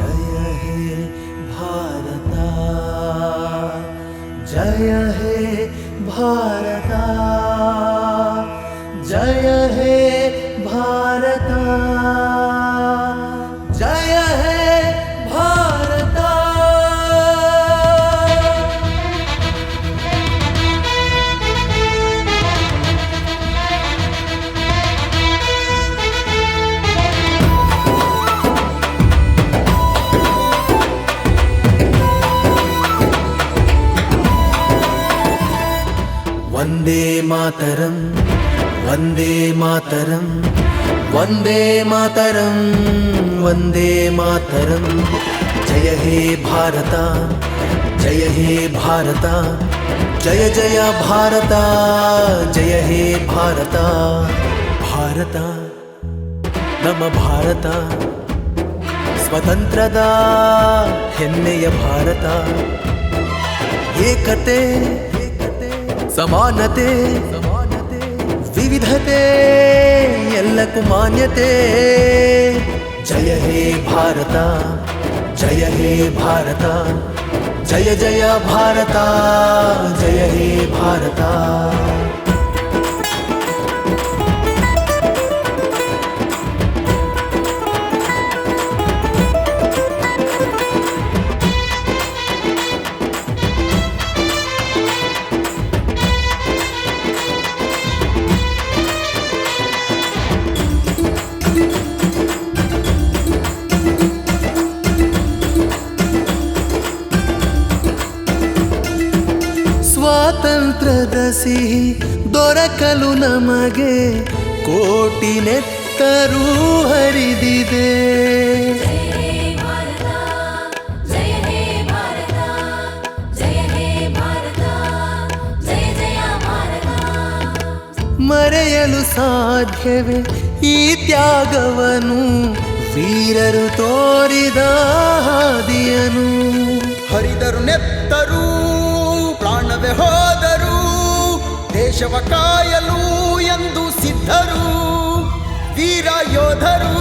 जय हे भारता। जय हे भारता। जय हे ವಂದೇ ಮಾತರಂ ವಂದೇ ಮಾತರಂ ವಂದೇ ಮಾತರಂ ವಂದೇ ಮಾತರಂ ಜಯ ಹೇ ಭಾರತ ಜಯ ಹೇ ಭಾರತ ಜಯ ಜಯ ಭಾರತ ಜಯ ಹೇ ಭಾರತ ಭಾರತ ನಮ್ಮ ಭಾರತ ಸ್ವತಂತ್ರದ ಹೆಮ್ಮೆಯ ಭಾರತ ಏಕತೆ ಸಮಾನತೆ ಸಮಾನತೆ ವಿವಿಧತೆ ಎಲ್ಲಕ್ಕೂ ಮಾನ್ಯತೆ. ಜಯ ಹೇ ಭಾರತ ಜಯ ಹೇ ಭಾರತ ಜಯ ಜಯ ಭಾರತ. ಸುಖದ ಸಿಹಿ ದೊರಕಲು ನಮಗೆ ಕೋಟಿ ನೆತ್ತರೂ ಹರಿದಿದೆ. ಮರೆಯಲು ಸಾಧ್ಯವೇ ಈ ತ್ಯಾಗವನು? ವೀರರು ತೋರಿದ ಹಾದಿಯನು. ಹರಿದರು ನೆತ್ತರೂ ದೇಶವ ಕಾಯಲು ಎಂದು ಸಿದ್ಧರು ವೀರ ಯೋಧರು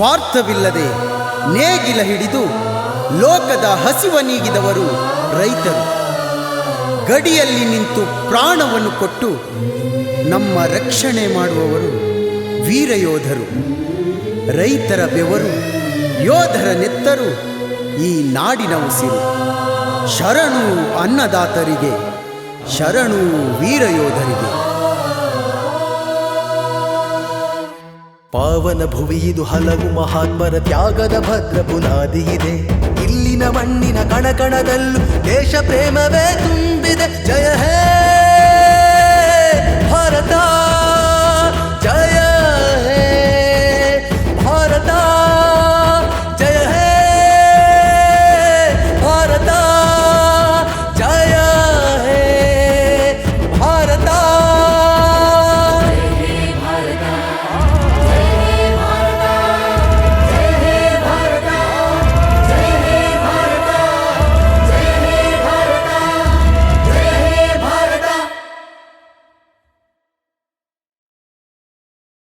ಸ್ವಾರ್ಥವಿಲ್ಲದೆ ನೇಗಿಲ ಹಿಡಿದು ಲೋಕದ ಹಸಿವ ನೀಗಿದವರು ರೈತರು. ಗಡಿಯಲ್ಲಿ ನಿಂತು ಪ್ರಾಣವನ್ನು ಕೊಟ್ಟು ನಮ್ಮ ರಕ್ಷಣೆ ಮಾಡುವವರು ವೀರಯೋಧರು. ರೈತರ ಬೆವರು, ಯೋಧರ ನೆತ್ತರು ಈ ನಾಡಿನ ಉಸಿರು. ಶರಣು ಅನ್ನದಾತರಿಗೆ, ಶರಣು ವೀರಯೋಧರಿಗೆ. ಪಾವನ ಭುವಿಯಿದು ಹಲವು ಮಹಾತ್ಮರ ತ್ಯಾಗದ ಭದ್ರ ಬುನಾದಿ ಇದೆ. ಇಲ್ಲಿನ ಮಣ್ಣಿನ ಕಣಕಣದಲ್ಲೂ ದೇಶ ಪ್ರೇಮವೇ ತುಂಬಿದೆ. ಜಯ ಹೇ ಭಾರತ!